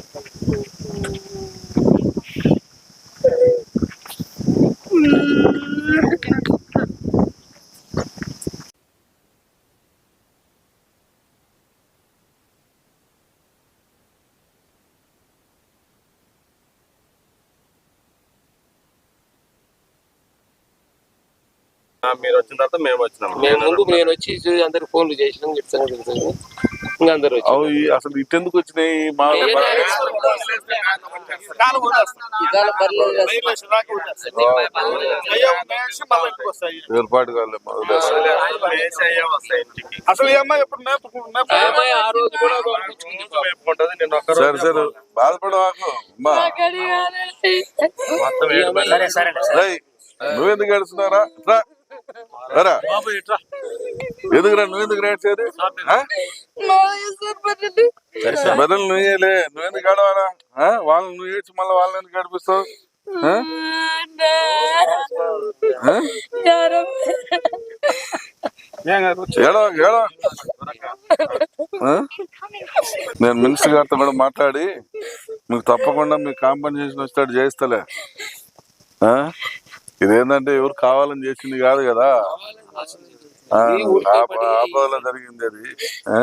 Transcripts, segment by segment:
Thank you. మీరు వచ్చిన తర్వాత మేము వచ్చినాం. మేము ముందు నేను వచ్చి అందరికి ఫోన్లు చేసినాం చెప్తాను తెలుసు ఇంకా అందరు వచ్చి అవి ఈ- అసలు ఇట్టెందుకు వచ్చినాయి? మా. ఏర్పాటు. అసలు సరే సరే. బాధపడవాకు నువ్వెందుకు ఏడుస్తున్నారా ఎందుకురా రేడ్చేది బదులు నువ్వేలే నువ్వెందుకు ఏడవాలా ఆ? వాళ్ళని నువ్వు ఏడ్చి మళ్ళీ వాళ్ళని ఎందుకు ఆ? నేను మినిస్టర్ గారితో కూడా మాట్లాడి మీకు తప్పకుండా మీకు కాంపన్సేషన్ వచ్చేటట్టు చేస్తలే ఆ? ఇదేంటంటే ఎవరు కావాలని చేసింది కాదు కదా? ఆపదలో జరిగింది అది. ఆ?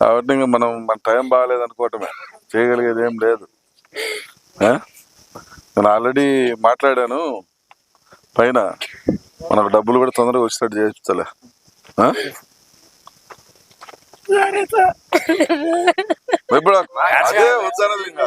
కాబట్టి ఇంకా మనం మన టైం బాగాలేదు అనుకోవటమే చేయగలిగేది ఏం లేదు. ఆ? నేను ఆల్రెడీ మాట్లాడాను. పైన మనకు డబ్బులు కూడా తొందరగా వచ్చేటట్టు చేయిస్తలే ఆ? ఇప్పుడు అదే ఇంకా.